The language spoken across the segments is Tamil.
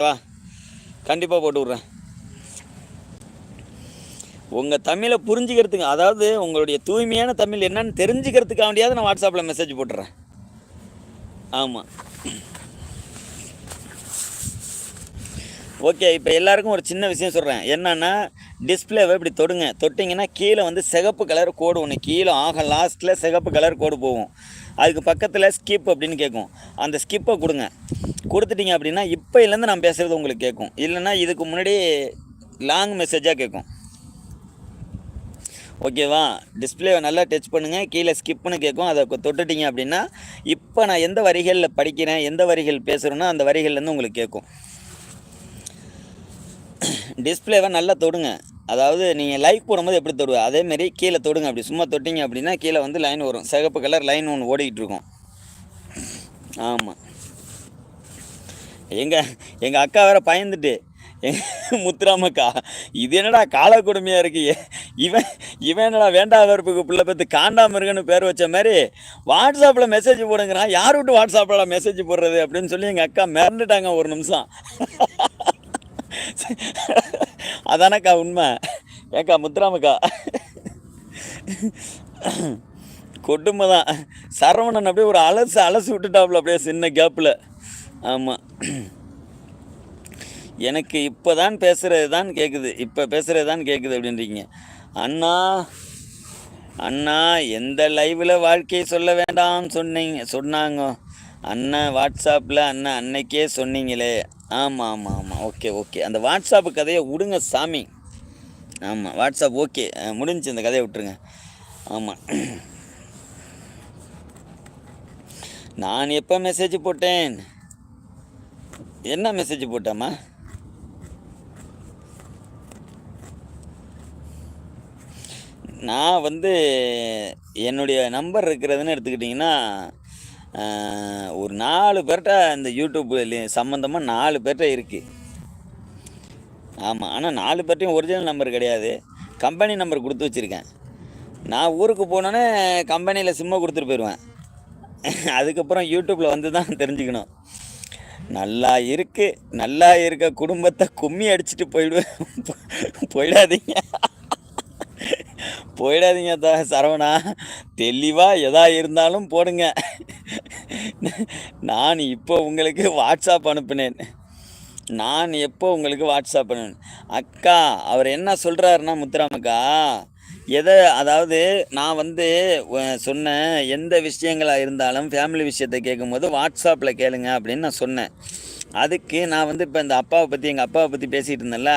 வா. கண்டிப்பாக போட்டு விட்றேன். உங்கள் தமிழை புரிஞ்சுக்கிறதுக்கு அதாவது உங்களுடைய தூய்மையான தமிழ் என்னன்னு தெரிஞ்சுக்கிறதுக்காக வேண்டியாவது நான் வாட்ஸ்அப்பில் மெசேஜ் போட்டுறேன். ஆமாம் ஓகே இப்போ எல்லாருக்கும் ஒரு சின்ன விஷயம் சொல்கிறேன் என்னன்னா டிஸ்பிளேவை இப்படி தொடுங்க. தொட்டிங்கன்னா கீழே வந்து சிகப்பு கலர் கோடு ஒன்று கீழே ஆக லாஸ்ட்டில் சிகப்பு கலர் கோடு போகும். அதுக்கு பக்கத்தில் ஸ்கிப் அப்படின்னு கேட்கும் அந்த ஸ்கிப்பை கொடுங்க. கொடுத்துட்டீங்க அப்படின்னா இப்போலேருந்து நான் பேசுகிறது உங்களுக்கு கேட்கும் இல்லைன்னா இதுக்கு முன்னாடி லாங் மெசேஜாக கேட்கும் ஓகேவா டிஸ்பிளேவை நல்லா டச் பண்ணுங்கள் கீழே ஸ்கிப்னு கேட்கும் அதை தொட்டுட்டிங்க தொட்டுட்டீங்க அப்படின்னா இப்போ நான் எந்த வரிகளில் படிக்கிறேன் எந்த வரிகள் பேசுகிறேன்னா அந்த வரிகள்லேருந்து உங்களுக்கு கேட்கும் டிஸ்பிளேவை நல்லா தொடுங்க. அதாவது நீங்கள் லைக் போடும்போது எப்படி தொடுவ? அதேமாரி கீழே தொடுங்க. அப்படி சும்மா தொட்டிங்க அப்படின்னா கீழே வந்து லைன் வரும். சிகப்பு கலர் லைன் ஒன்று ஓடிக்கிட்டு இருக்கும். ஆமாம் எங்கள் எங்கள் அக்கா வேற பயந்துட்டு. முத்துராமக்கா இது என்னடா கால கொடுமையாக இருக்கு? இவன் இவன் என்னடா வேண்டாம் வெறுப்புக்கு பிள்ளை பார்த்து காண்டாம இருக்குன்னு பேர் வச்ச மாதிரி வாட்ஸ்அப்பில் மெசேஜ் போடுங்கிறான். யார் விட்டு வாட்ஸ்அப்பில் மெசேஜ் போடுறது அப்படின்னு சொல்லி எங்கள் அக்கா மிரண்டுட்டாங்க ஒரு நிமிஷம். அதானக்கா உண்மை? ஏக்கா முத்துராமக்கா. கொடுமை தான் சரவணன் அப்படியே ஒரு அலசு அலசு விட்டுட்டாப்புல அப்படியே சின்ன கேப்பில் ஆமாம் எனக்கு இப்போ தான் பேசுகிறது தான் கேட்குது இப்போ பேசுகிறது தான் கேட்குது அப்படின்றீங்க. அண்ணா அண்ணா எந்த லைவில் வாழ்க்கையை சொல்ல வேண்டாம்னு சொன்னீங்க சொன்னாங்க. அண்ணன் வாட்ஸ்அப்பில் அண்ணன் அன்னைக்கே சொன்னீங்களே. ஆமாம் ஆமாம் ஆமாம் ஓகே ஓகே. அந்த வாட்ஸ்அப்பு கதையை விடுங்க சாமி. ஆமாம் வாட்ஸ்அப் ஓகே. முடிஞ்சுச்சு அந்த கதையை விட்டுருங்க. ஆமாம் நான் எப்போ மெசேஜ் போட்டேன்? என்ன மெசேஜ் போட்டாம்மா? நான் வந்து என்னுடைய நம்பர் இருக்கிறதுன்னு எடுத்துக்கிட்டிங்கன்னா ஒரு நாலு பேர்கிட்ட இந்த யூடியூப் சம்மந்தமாக நாலு பேர்கிட்ட இருக்குது ஆமாம் ஆனால் நாலு பேர்ட்டையும் ஒரிஜினல் நம்பர் கிடையாது. கம்பெனி நம்பர் கொடுத்து வச்சுருக்கேன். நான் ஊருக்கு போனோன்னே கம்பெனியில் சிம்மை கொடுத்துட்டு போயிடுவேன் அதுக்கப்புறம் யூடியூப்பில் வந்து தான் தெரிஞ்சுக்கணும். நல்லா இருக்கு நல்லா இருக்க குடும்பத்தை கும்மி அடிச்சுட்டு போயிடுவேன் போயிடாதீங்க. போயிடாதீங்க தா சரவணா. தெளிவாக எதா இருந்தாலும் போடுங்க. நான் இப்போ உங்களுக்கு வாட்ஸ்அப் அனுப்பினேன். நான் எப்போ உங்களுக்கு வாட்ஸ்அப் அனுப்பினேன்? அக்கா அவர் என்ன சொல்கிறாருன்னா முத்துராமக்கா எதை அதாவது நான் வந்து சொன்னேன் எந்த விஷயங்களாக இருந்தாலும் ஃபேமிலி விஷயத்தை கேட்கும்போது வாட்ஸ்அப்பில் கேளுங்க அப்படின்னு நான் சொன்னேன். அதுக்கு நான் வந்து இப்போ இந்த அப்பாவை பற்றி எங்கள் அப்பாவை பற்றி பேசிகிட்டு இருந்தேன்ல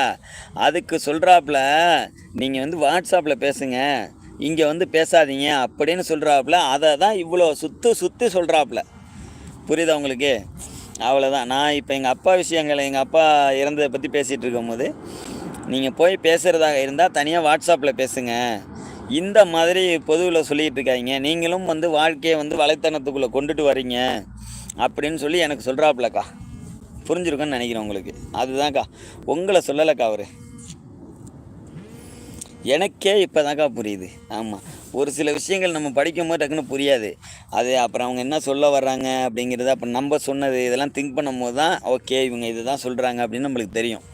அதுக்கு சொல்கிறாப்புல நீங்கள் வந்து வாட்ஸ்அப்பில் பேசுங்க இங்கே வந்து பேசாதீங்க அப்படின்னு சொல்கிறாப்புல அதை தான் இவ்வளோ சுற்று சுற்றி சொல்கிறாப்புல புரியுதா உங்களுக்கு? அவ்வளோதான் நான் இப்போ எங்கள் அப்பா விஷயங்களை எங்கள் அப்பா இறந்ததை பற்றி பேசிகிட்டு இருக்கும்போது நீங்கள் போய் பேசுகிறதாக இருந்தால் தனியாக வாட்ஸ்அப்பில் பேசுங்க. இந்த மாதிரி பொதுவில் சொல்லிகிட்டு இருக்காங்க. நீங்களும் வந்து வாழ்க்கையை வந்து வலைத்தனத்துக்குள்ளே கொண்டுட்டு வரீங்க. அப்படின்னு சொல்லி எனக்கு சொல்கிறாப்புலக்கா புரிஞ்சிருக்குன்னு நினைக்கிறேன் உங்களுக்கு. அதுதான்க்கா. உங்களை சொல்லலைக்கா அவர். எனக்கே இப்போ தான்க்கா புரியுது. ஆமாம் ஒரு சில விஷயங்கள் நம்ம படிக்கும் போது டக்குன்னு புரியாது. அது அப்புறம் அவங்க என்ன சொல்ல வர்றாங்க அப்படிங்கிறது அப்புறம் நம்ம சொன்னது இதெல்லாம் திங்க் பண்ணும்போது தான் ஓகே இவங்க இதுதான் சொல்கிறாங்க அப்படின்னு நம்மளுக்கு தெரியும்.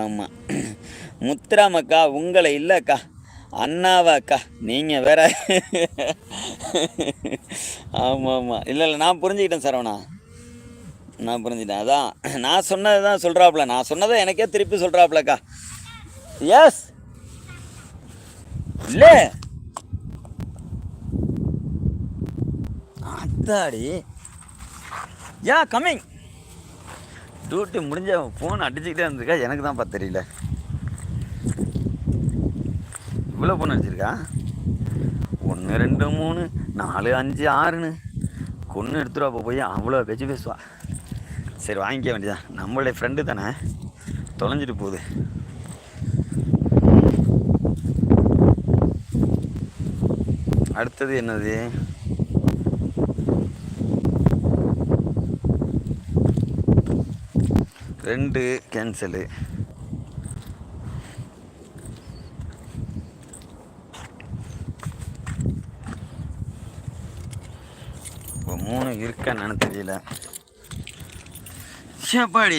ஆமாம் முத்துராமக்கா உங்களை இல்லைக்கா. அண்ணாவா அக்கா. நீங்கள் வேற. ஆமாம். ஆமாம் இல்லை இல்லை நான் புரிஞ்சுக்கிட்டேன் சரவணா. நான் புரிஞ்சுட்டேன் அதான் நான் சொன்னது தான் சொல்கிறாப்புல நான் சொன்னதை எனக்கே திருப்பி சொல்கிறாப்புலக்கா எஸ் இல்லை. அத்தாடி. யா கம்மிங் டியூட்டி முடிஞ்ச ஃபோன் அடிச்சுக்கிட்டே இருந்திருக்கா. எனக்கு தான் பார்த்து தெரியல. இவ்வளோ ஃபோன் அடிச்சிருக்கா? ஒன்று ரெண்டு மூணு நாலு அஞ்சு ஆறுன்னு. கொன்று எடுத்துருவா அப்போ போய் அவ்வளோ பேச்சு பேசுவா. சரி வாங்கிக்க வேண்டியதான் நம்மளுடைய ஃப்ரெண்டு தானே. தொலைஞ்சிட்டு போகுது. அடுத்தது என்னது? ரெண்டு கேன்சலு இப்போ மூணு இருக்கான்னு தெரியல. சேப்பாடி